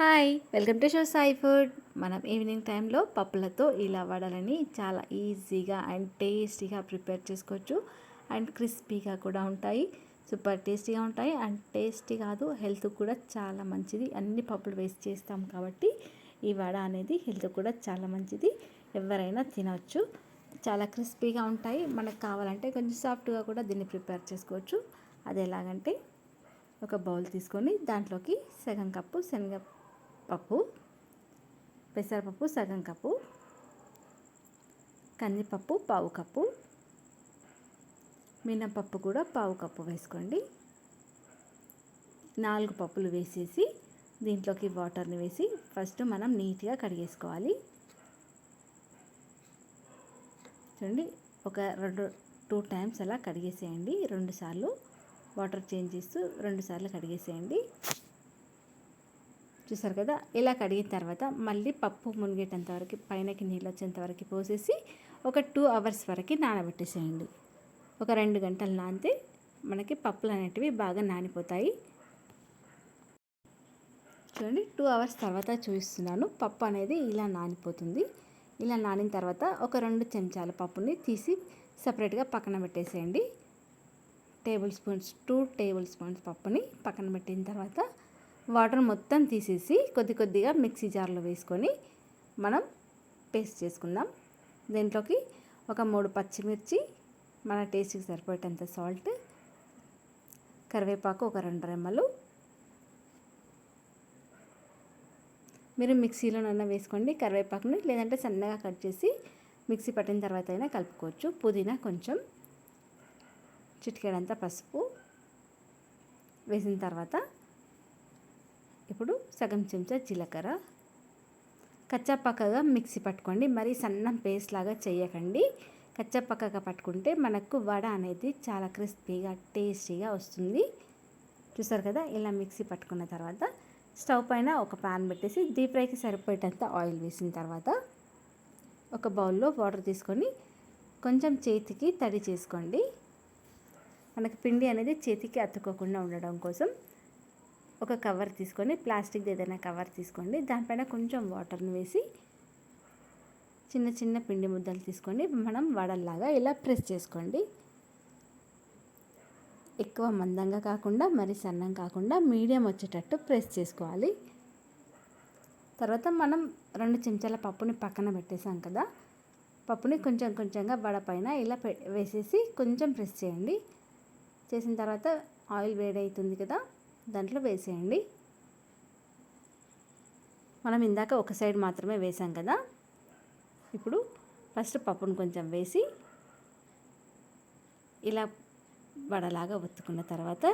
Hi welcome to show Sai food. మనం evening టైంలో పప్పులతో ఇలా వడలని చాలా ఈజీగా అండ్ టేస్టీగా ప్రిపేర్ చేసుకోవచ్చు. అండ్ క్రిస్పీగా కూడా ఉంటాయి. సూపర్ టేస్టీగా ఉంటాయి. అండ్ టేస్టీ కాదు హెల్త్ కూడా చాలా మంచిది. అన్ని పప్పులు వేస్ట్ చేస్తాం కాబట్టి ఈ వడ అనేది హెల్త్ కూడా చాలా మంచిది. ఎవరైనా తినవచ్చు చాలా క్రిస్పీగా ఉంటాయి. మనకు కావాలంటే కొంచెం సాఫ్ట్గా కూడా దీన్ని ప్రిపేర్ చేసుకోవచ్చు. అది ఎలాగంటే ఒక బౌల్ తీసుకొని దాంట్లోకి సగం కప్పు శనగ పప్పు పెసరపప్పు సగం కప్పు కందిపప్పు పావు కప్పు మినపప్పు కూడా పావు కప్పు వేసుకోండి. నాలుగు పప్పులు వేసేసి దీంట్లోకి వాటర్ని వేసి ఫస్ట్ మనం నీట్గా కడిగేసుకోవాలి చూడండి ఒక రెండు టూ టైమ్స్ అలా కడిగేసేయండి రెండు సార్లు వాటర్ చేంజ్ చేస్తూ రెండు సార్లు కడిగేసేయండి చూసారు కదా? ఇలా కడిగిన తర్వాత మళ్ళీ పప్పు మునిగేటంత వరకు పైనకి నీళ్ళు వచ్చేంత వరకు పోసేసి ఒక టూ అవర్స్ వరకు నానబెట్టేసేయండి. ఒక రెండు గంటలు నానితే మనకి పప్పులు అనేటివి బాగా నానిపోతాయి. చూడండి టూ అవర్స్ తర్వాత చూపిస్తున్నాను. పప్పు అనేది ఇలా నానిపోతుంది. ఇలా నానిన తర్వాత ఒక రెండు చెంచాల పప్పుని తీసి సపరేట్గా పక్కన పెట్టేసేయండి. Tablespoons two tablespoons పప్పుని పక్కన పెట్టిన తర్వాత వాటర్ మొత్తం తీసేసి కొద్ది కొద్దిగా మిక్సీ జార్లో వేసుకొని మనం పేస్ట్ చేసుకుందాం. దీంట్లోకి ఒక మూడు పచ్చిమిర్చి మన టేస్ట్కి సరిపోయేటంత సాల్ట్ కరివేపాకు ఒక రెండు రెమ్మలు. మీరు మిక్సీలోనైనా వేసుకోండి కరివేపాకుని లేదంటే సన్నగా కట్ చేసి మిక్సీ పట్టిన తర్వాత అయినా కలుపుకోవచ్చు. పుదీనా కొంచెం చిటికెడంతా పసుపు వేసిన తర్వాత ఇప్పుడు సగం చెంచా జీలకర్ర. కచ్చాపక్కగా మిక్సీ పట్టుకోండి. మరీ సన్నం పేస్ట్ లాగా చేయకండి. కచ్చాపక్కగా పట్టుకుంటే మనకు వడ అనేది చాలా క్రిస్పీగా టేస్టీగా వస్తుంది. చూసారు కదా? ఇలా మిక్సీ పట్టుకున్న తర్వాత స్టవ్ పైన ఒక ప్యాన్ పెట్టేసి డీప్ ఫ్రైకి సరిపోయేటంత ఆయిల్ వేసిన తర్వాత ఒక బౌల్లో వాటర్ తీసుకొని కొంచెం చేతికి తడి చేసుకోండి. మనకి పిండి అనేది చేతికి అతుక్కోకుండా ఉండడం కోసం ఒక కవర్ తీసుకొని ప్లాస్టిక్ ఏదైనా కవర్ తీసుకోండి. దానిపైన కొంచెం వాటర్ని వేసి చిన్న చిన్న పిండి ముద్దలు తీసుకొని మనం వడల్లాగా ఇలా ప్రెస్ చేసుకోండి. ఎక్కువ మందంగా కాకుండా మరి సన్నం కాకుండా మీడియం వచ్చేటట్టు ప్రెస్ చేసుకోవాలి. తర్వాత మనం రెండు చెంచాల పప్పుని పక్కన పెట్టేసాం కదా. పప్పుని కొంచెం కొంచెంగా వడ పైన ఇలా వేసేసి కొంచెం ప్రెస్ చేయండి. చేసిన తర్వాత ఆయిల్ వేడవుతుంది కదా. దాంట్లో వేసేయండి. మనం ఇందాక ఒక సైడ్ మాత్రమే వేసాం కదా. ఇప్పుడు ఫస్ట్ పప్పును కొంచెం వేసి ఇలా వడలాగా ఒత్తుకున్న తర్వాత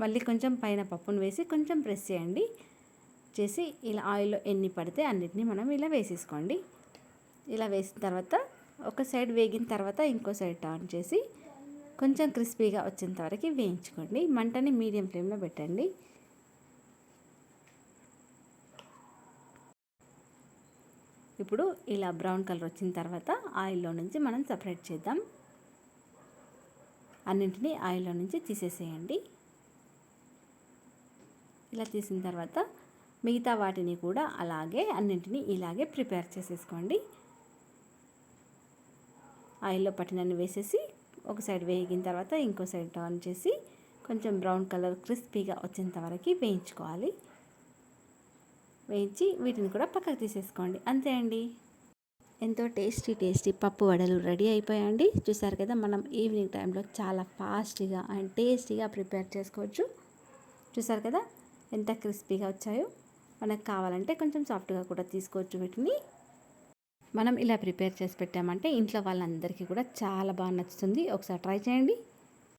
మళ్ళీ కొంచెం పైన పప్పును వేసి కొంచెం ప్రెస్ చేయండి. చేసి ఇలా ఆయిల్లో ఎన్ని పడితే అన్నిటినీ మనం ఇలా వేసేసుకోండి. ఇలా వేసిన తర్వాత ఒక సైడ్ వేగిన తర్వాత ఇంకో సైడ్ టర్న్ చేసి కొంచెం క్రిస్పీగా వచ్చేంత వరకు వేయించుకోండి. మంటని మీడియం ఫ్లేమ్లో పెట్టండి. ఇప్పుడు ఇలా బ్రౌన్ కలర్ వచ్చిన తర్వాత ఆయిల్లో నుంచి మనం సపరేట్ చేద్దాం. అన్నింటినీ ఆయిల్లో నుంచి తీసేసేయండి. ఇలా తీసిన తర్వాత మిగతా వాటిని కూడా అలాగే అన్నింటినీ ఇలాగే ప్రిపేర్ చేసేసుకోండి. ఆయిల్లో పట్టినన్ని వేసేసి ఒక సైడ్ వేగిన తర్వాత ఇంకో సైడ్ టర్న్ చేసి కొంచెం బ్రౌన్ కలర్ క్రిస్పీగా వచ్చేంత వరకు వేయించుకోవాలి. వేయించి వీటిని కూడా పక్కకు తీసేసుకోండి. అంతే అండి. ఎంతో టేస్టీ టేస్టీ పప్పు వడలు రెడీ అయిపోయాయండి. చూసారు కదా మనం ఈవినింగ్ టైంలో చాలా ఫాస్ట్గా అండ్ టేస్టీగా ప్రిపేర్ చేసుకోవచ్చు. చూసారు కదా ఎంత క్రిస్పీగా వచ్చాయో. మనకు కావాలంటే కొంచెం సాఫ్ట్గా కూడా తీసుకోవచ్చు వీటిని. మనం ఇలా ప్రిపేర్ చేసి పెట్టామంటే ఇంట్లో వాళ్ళందరికీ కూడా చాలా బాగా నచ్చుతుంది. ఒకసారి ట్రై చేయండి.